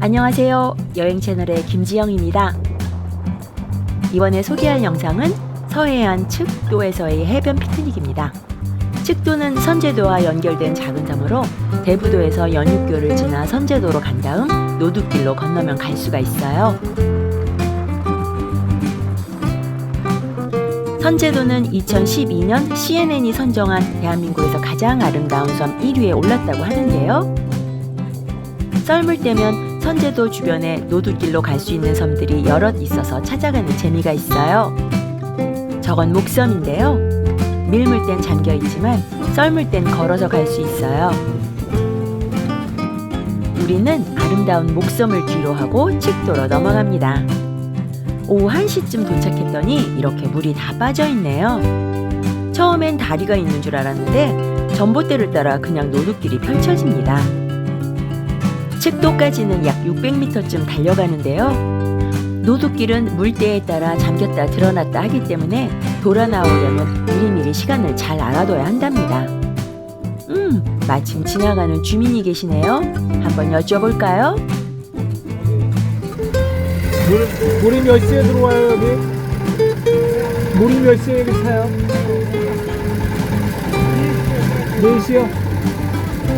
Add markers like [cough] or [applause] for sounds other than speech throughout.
안녕하세요. 여행 채널의 김지영입니다. 이번에 소개할 영상은 서해안 측도에서의 해변 피크닉입니다. 측도는 선제도와 연결된 작은 섬으로 대부도에서 연육교를 지나 선제도로 간 다음 노두길로 건너면 갈 수가 있어요. 선제도는 2012년 CNN이 선정한 대한민국에서 가장 아름다운 섬 1위에 올랐다고 하는데요. 썰물 때면 선제도 주변에 노두길로 갈 수 있는 섬들이 여럿 있어서 찾아가는 재미가 있어요. 저건 목섬인데요. 밀물 땐 잠겨 있지만 썰물 땐 걸어서 갈 수 있어요. 우리는 아름다운 목섬을 뒤로 하고 측도로 넘어갑니다. 오후 1시쯤 도착했더니 이렇게 물이 다 빠져 있네요. 처음엔 다리가 있는 줄 알았는데 전봇대를 따라 그냥 노두길이 펼쳐집니다. 측도까지는 약 600m쯤 달려가는데요. 노두길은 물때에 따라 잠겼다 드러났다 하기 때문에 돌아 나오려면 미리미리 시간을 잘 알아둬야 한답니다. 음, 마침 지나가는 주민이 계시네요. 한번 여쭤볼까요? 물, 물이 몇 시에 들어와요 여기? 물이 몇 시에 여기 차요? 4시요?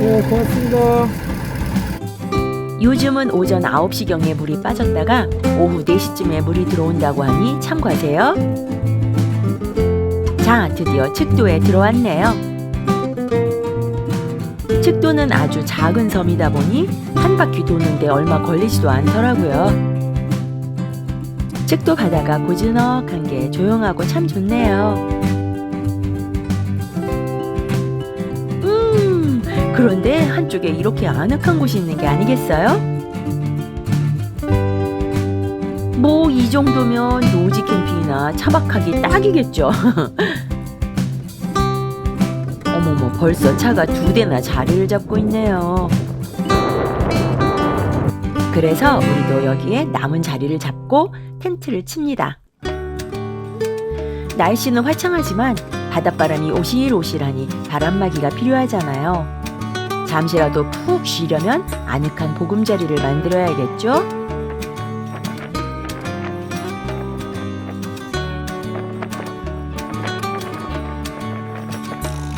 네 고맙습니다 요즘은 오전 9시경에 물이 빠졌다가 오후 4시쯤에 물이 들어온다고 하니 참고하세요. 자, 드디어 측도에 들어왔네요. 측도는 아주 작은 섬이다 보니 한 바퀴 도는데 얼마 걸리지도 않더라고요. 측도 바다가 고즈넉한 게 조용하고 참 좋네요. 그런데 한쪽에 이렇게 아늑한 곳이 있는 게 아니겠어요? 뭐 이 정도면 노지 캠핑이나 차박하기 딱이겠죠. [laughs] 어머머, 벌써 차가 두 대나 자리를 잡고 있네요. 그래서 우리도 여기에 남은 자리를 잡고 텐트를 칩니다. 날씨는 화창하지만 바닷바람이 오실오실하니 바람막이가 필요하잖아요. 잠시라도 푹 쉬려면 아늑한 보금자리를 만들어야겠죠?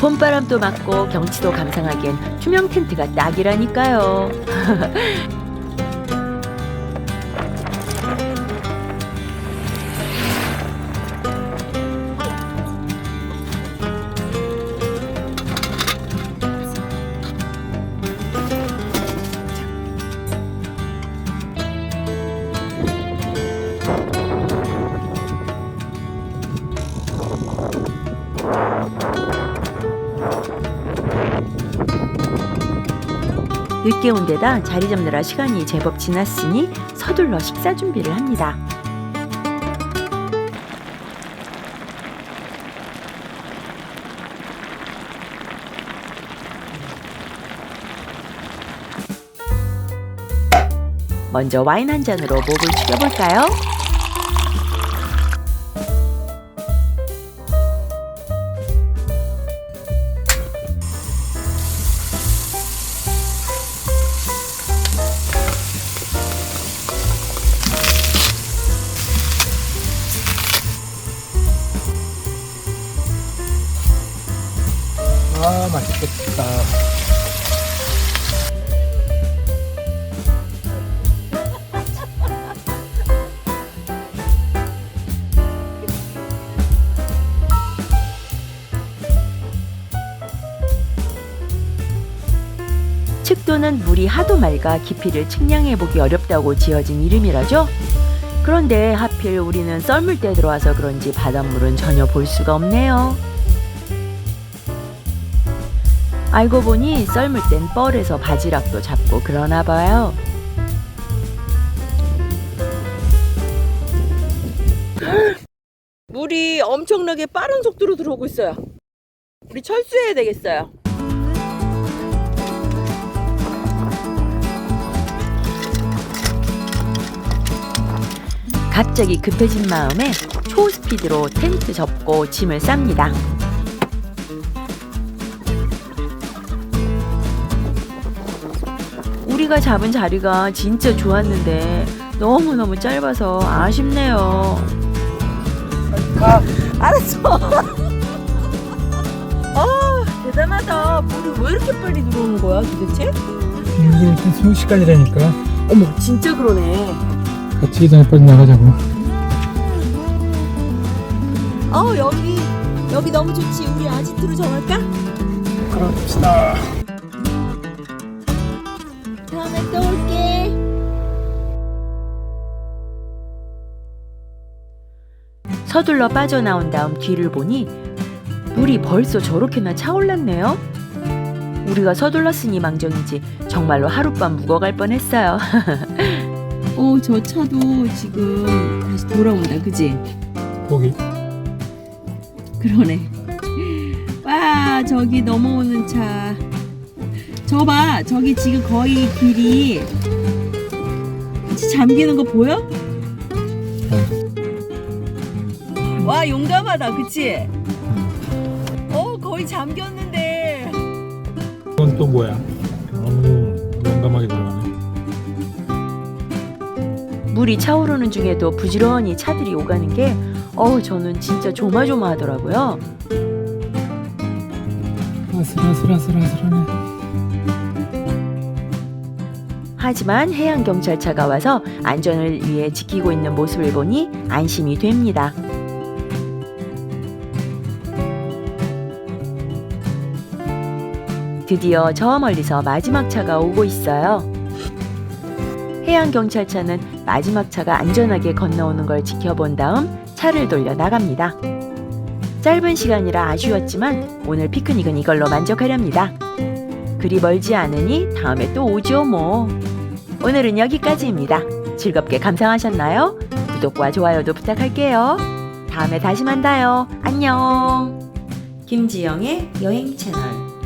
봄바람도 맞고 경치도 감상하기엔 투명 텐트가 딱이라니까요. [laughs] 늦게 온 데다 자리 잡느라 시간이 제법 지났으니 서둘러 식사 준비를 합니다. 먼저 와인 한 잔으로 목을 죽여볼까요? 아 맛있겠다 측도는 물이 하도 맑아 깊이를 측량해 보기 어렵다고 지어진 이름이라죠? 그런데 하필 우리는 썰물 때 들어와서 그런지 바닷물은 전혀 볼 수가 없네요. 알고 보니 썰물 땐 뻘에서 바지락도 잡고 그러나 봐요. [gasps] 물이 엄청나게 빠른 속도로 들어오고 있어요. 우리 철수해야 되겠어요. 갑자기 급해진 마음에 초스피드로 텐트 접고 짐을 쌉니다. 우리 우리가 잡은 자리가 진짜 좋았는데 너무너무 짧아서 아쉽네요. 가. 알았어. 아, [laughs] 대단하다. 물이 왜 이렇게 빨리 들어오는 거야, 도대체? 이게 일단 순식간이라니까. 어머, 진짜 그러네. 같이 이동해 빨리 나가자고. 어, 여기, 여기 너무 좋지. 우리 아지트로 정할까? 그럽시다. 다음에 또 올게. 서둘러 빠져나온 다음 뒤를 보니 물이 벌써 저렇게나 차올랐네요. 우리가 서둘렀으니 망정이지 정말로 하룻밤 묵어갈 뻔했어요. [laughs] 어, 저 차도 지금 다시 돌아온다, 그지? 거기. 그러네. 와, 저기 넘어오는 차. 저 봐, 저기 지금 거의 길이 잠기는 거 보여? 와, 용감하다, 그치? 어, 거의 잠겼는데. 이건 또 뭐야? 너무 용감하게 들어가네. 물이 차오르는 중에도 부지런히 차들이 오가는 게 어우 저는 진짜 조마조마하더라고요. 아슬아슬아슬아슬하네. 하지만 해양 경찰차가 와서 안전을 위해 지키고 있는 모습을 보니 안심이 됩니다. 드디어 저 멀리서 마지막 차가 오고 있어요. 해양 경찰차는 마지막 차가 안전하게 건너오는 걸 지켜본 다음 차를 돌려 나갑니다. 짧은 시간이라 아쉬웠지만 오늘 피크닉은 이걸로 만족하렵니다. 그리 멀지 않으니 다음에 또 오죠 뭐. 오늘은 여기까지입니다. 즐겁게 감상하셨나요? 구독과 좋아요도 부탁할게요. 다음에 다시 만나요. 안녕. 김지영의 여행 채널.